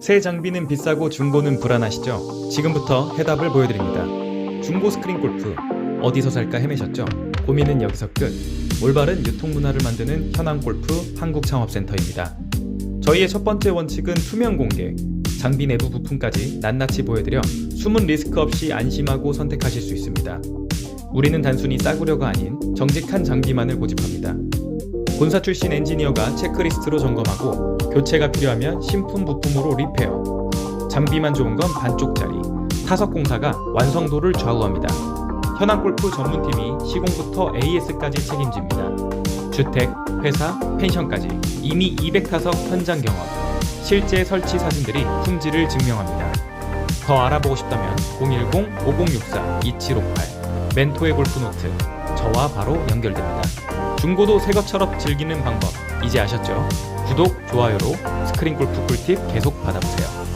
새 장비는 비싸고 중고는 불안하시죠? 지금부터 해답을 보여드립니다. 중고 스크린 골프 어디서 살까 헤매셨죠? 고민은 여기서 끝. 올바른 유통 문화를 만드는 현황 골프 한국 창업센터입니다. 저희의 첫 번째 원칙은 투명 공개. 장비 내부 부품까지 낱낱이 보여드려 숨은 리스크 없이 안심하고 선택하실 수 있습니다. 우리는 단순히 싸구려가 아닌 정직한 장비만을 고집합니다. 본사 출신 엔지니어가 체크리스트로 점검하고 교체가 필요하면 신품 부품으로 리페어. 장비만 좋은 건 반쪽짜리. 타석 공사가 완성도를 좌우합니다. 현황 골프 전문팀이 시공부터 AS까지 책임집니다. 주택, 회사, 펜션까지 이미 200타석 현장 경험. 실제 설치 사진들이 품질을 증명합니다. 더 알아보고 싶다면 010-5064-2758 멘토의 골프 노트 저와 바로 연결됩니다. 중고도 새 것처럼 즐기는 방법 이제 아셨죠? 구독, 좋아요로 스크린 골프 꿀팁 계속 받아보세요.